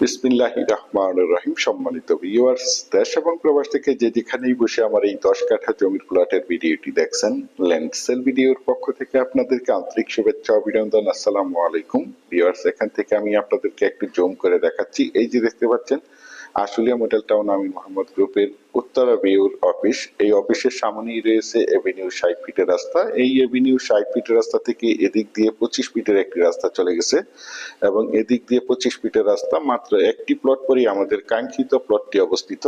বিসমিল্লাহি রহমান রহিম সম্মানিত ভিউয়ার্স দেশ এবং প্রবাস থেকে যে যেখানেই বসে আমার এই দশ কাঠা জমির প্লটের ভিডিওটি দেখছেন ল্যান্ডসেল ভিডিওর পক্ষ থেকে আপনাদেরকে আন্তরিক শুভেচ্ছা, অভিনন্দন, আসসালামু আলাইকুম। ভিউয়ার্স এখান থেকে আমি আপনাদেরকে একটু জুম করে দেখাচ্ছি। এই যে দেখতে পাচ্ছেন আশুলিয়া মডেল টাউন আমিন মোহাম্মদ গ্রুপের উত্তরা ভিউর অফিস। এই অফিসের সামনেই রয়েছে এভিনিউ ষাট ফিটের রাস্তা। এই এভিনিউ ষাট ফিটের রাস্তা থেকে এদিক দিয়ে পঁচিশ ফিটের একটি রাস্তা চলে গেছে এবং এদিক দিয়ে পঁচিশ ফিটের রাস্তা মাত্র একটি প্লট পরেই আমাদের কাঙ্ক্ষিত প্লটটি অবস্থিত।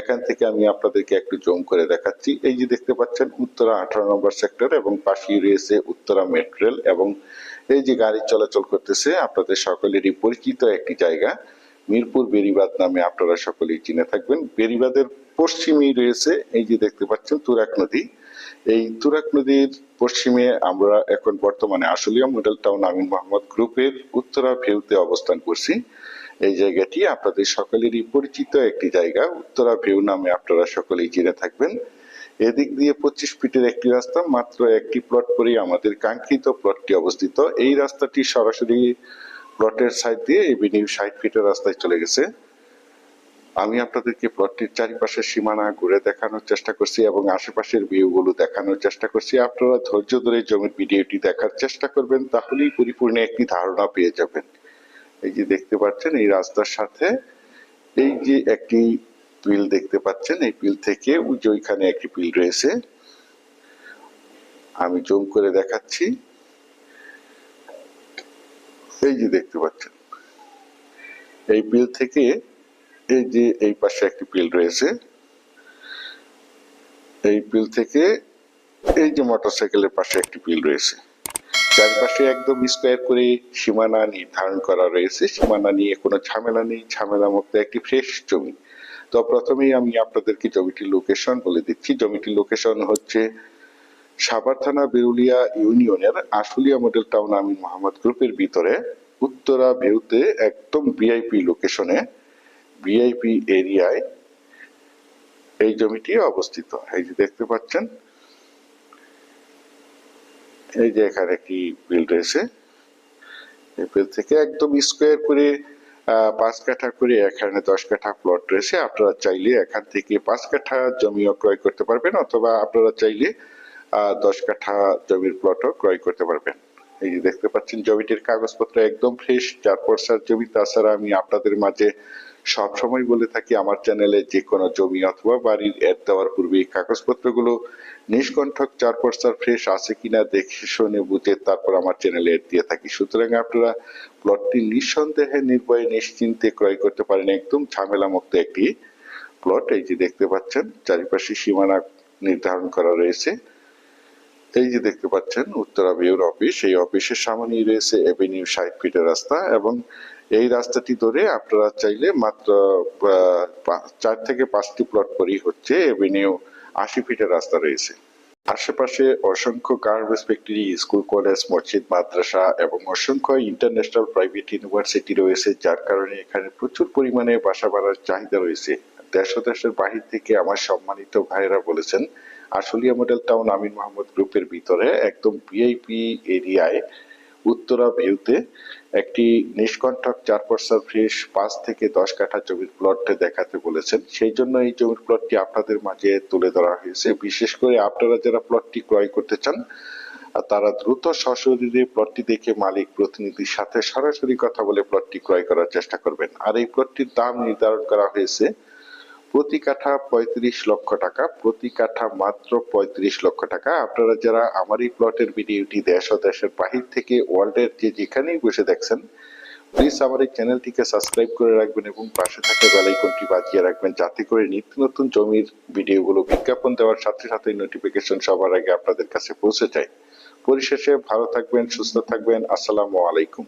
এখান থেকে আমি আপনাদেরকে একটু জুম করে দেখাচ্ছি। এই যে দেখতে পাচ্ছেন, উত্তরা আঠারো নম্বর সেক্টর এবং পাশেই রয়েছে উত্তরা মেট্রেল এবং এই যে গাড়ি চলাচল করতেছে, আপনাদের সকলেরই পরিচিত একটি জায়গা। মিরপুর বেরিবাদ নামে আপনারা সকলেই চিনে থাকবেন। বেরিবাদের পশ্চিমেই রয়েছে, এই যে দেখতে পাচ্ছেন তুরাক নদী। এই তুরাক নদীর পশ্চিমে আমরা এখন বর্তমানে আশুলিয়া মডেল টাউন আমিন মোহাম্মদ গ্রুপের উত্তরা ভিউতে অবস্থান করছি। এই জায়গাটি আপনাদের সকলেরই পরিচিত একটি জায়গা, উত্তরা ভিউ নামে আপনারা সকলেই চিনে থাকবেন। এদিক দিয়ে পঁচিশ ফিটের একটি রাস্তা, মাত্র একটি প্লট করেই আমাদের কাঙ্ক্ষিত প্লটটি অবস্থিত। এই রাস্তাটি সরাসরি প্লটের সাইড দিয়ে এভিনিউ ষাট ফিটের রাস্তায় চলে গেছে। আমি আপনাদেরকে প্লটটির চারিপাশের সীমানা ঘুরে দেখানোর চেষ্টা করছি এবং আশেপাশের ভিউগুলো দেখানোর চেষ্টা করছি। আপনারা ধৈর্য ধরে জমির ভিডিওটি দেখার চেষ্টা করবেন, তাহলেই পরিপূর্ণ একটি ধারণা পেয়ে যাবেন। এই যে দেখতে পাচ্ছেন, এই রাস্তার সাথে এই যে একটি পিল দেখতে পাচ্ছেন, এই পিল থেকে ওই যে ওইখানে একটি পিল রয়েছে। আমি জুম করে দেখাচ্ছি। এই যে দেখতে পাচ্ছেন, এই পিল থেকে এই যে এই পাশে একটি পিল রয়েছে, এই পিল থেকে এই যে মোটরসাইকেলের পাশে একটি পিল রয়েছে। চারপাশে একদম স্কোয়ার করে সীমানা নির্ধারণ করা রয়েছে, সীমানা নিয়ে কোনো ঝামেলা নেই, ঝামেলা মুক্ত একটি ফ্রেশ জমি। তো প্রথমেই আমি আপনাদেরকে জমিটির লোকেশন বলে দিচ্ছি। জমিটির লোকেশন হচ্ছে সাভার থানা বেরুলিয়া ইউনিয়নের আশুলিয়া মডেল টাউন আমিন মোহাম্মদ গ্রুপের ভিতরে উত্তরা ভিউতে একদম ভিআইপি লোকেশনে ভিআইপি এরিয়ায় এই জমিটি অবস্থিত। এই যে দেখতে পাচ্ছেন, এই যে এখানে একটি বিল রয়েছে। এই থেকে একদম স্কোয়ার করে পাঁচ কাঠা করে এখানে দশ কাঠা প্লট রয়েছে। আপনারা চাইলে এখান থেকে পাঁচ কাঠা জমিও ক্রয় করতে পারবেন, অথবা আপনারা চাইলে দশ কাঠা জমির প্লটও ক্রয় করতে পারবেন। এই যে দেখতে পাচ্ছেন জমিটির কাগজপত্র একদম ফ্রেশ চার পর্সার জমি, তাছাড়া আমি আপনাদের মাঝে সব সময় বলে থাকি, আমার চ্যানেলে যে কোনো জমি অথবা বাড়ির অ্যাড দেওয়ার পূর্বে এই কাগজপত্রগুলো নিষ্কণ্ঠক চার পর্সার ফ্রেশ আছে কিনা দেখে শুনে বুঝে তারপর আমার চ্যানেলে অ্যাড দিয়ে থাকি। সুতরাং আপনারা প্লটটি নিঃসন্দেহে নির্ভয়ে নিশ্চিন্তে ক্রয় করতে পারেন। একদম ঝামেলা মুক্ত একটি প্লট এই যে দেখতে পাচ্ছেন, চারিপাশে সীমানা নির্ধারণ করা রয়েছে। এই যে দেখতে পাচ্ছেন, উত্তরা বিউর অফিস, এই অফিসের সামনেই রয়েছে এভিনিউ ষাট ফিটের রাস্তা এবং এই রাস্তাটি ধরে আপনারা চাইলে মাত্র চার থেকে পাঁচটি প্লট করেই হচ্ছে এভিনিউ আশি ফিটের রাস্তা রয়েছে। আশেপাশে অসংখ্য গার্মেন্টস ফ্যাক্টরি স্কুল কলেজ মসজিদ, মাদ্রাসা এবং অসংখ্য ইন্টারন্যাশনাল প্রাইভেট ইউনিভার্সিটি রয়েছে, যার কারণে এখানে প্রচুর পরিমাণে বাসা বাড়ার চাহিদা রয়েছে। দেশ দেশের বাহির থেকে আমার সম্মানিত ভাইয়েরা বলেছেন আশুলিয়া মডেল টাউন আমিন মোহাম্মদ গ্রুপের ভিতরে একদম ভিআইপি এরিয়ায় উত্তরা ভিউতে একটি নিষ্কণ্ঠক চার পর্সার ফ্রেশ পাঁচ থেকে দশ কাঠা জমির প্লট দেখাতে বলেছেন। সেই জন্য এই জমির প্লটটি আপনাদের মাঝে তুলে ধরা হয়েছে। বিশেষ করে আপনারা যারা প্লটটি ক্রয় করতে চান, তারা দ্রুত সশরীরে প্লটটি দেখে মালিক প্রতিনিধির সাথে সরাসরি কথা বলে প্লটটি ক্রয় করার চেষ্টা করবেন। আর এই প্লটটির দাম নির্ধারণ করা হয়েছে প্রতি কাঠা পঁয়ত্রিশ লক্ষ টাকা, প্রতি কাঠা মাত্র পঁয়ত্রিশ লক্ষ টাকা। আপনারা যারা আমার এই প্লটের ভিডিওটি দেশ ও দেশের বাহির থেকে ওয়ার্ল্ডের যে যেখানেই বসে দেখছেন প্লিজ আমার এই চ্যানেলটিকে সাবস্ক্রাইব করে রাখবেন এবং পাশে থাকা বেল আইকনটি বাজিয়ে রাখবেন, যাতে করে নিত্য নতুন জমির ভিডিওগুলো বিজ্ঞাপন দেওয়ার সাথে সাথে নোটিফিকেশন সবার আগে আপনাদের কাছে পৌঁছে যায়। পরিশেষে ভালো থাকবেন, সুস্থ থাকবেন। আসসালামু আলাইকুম।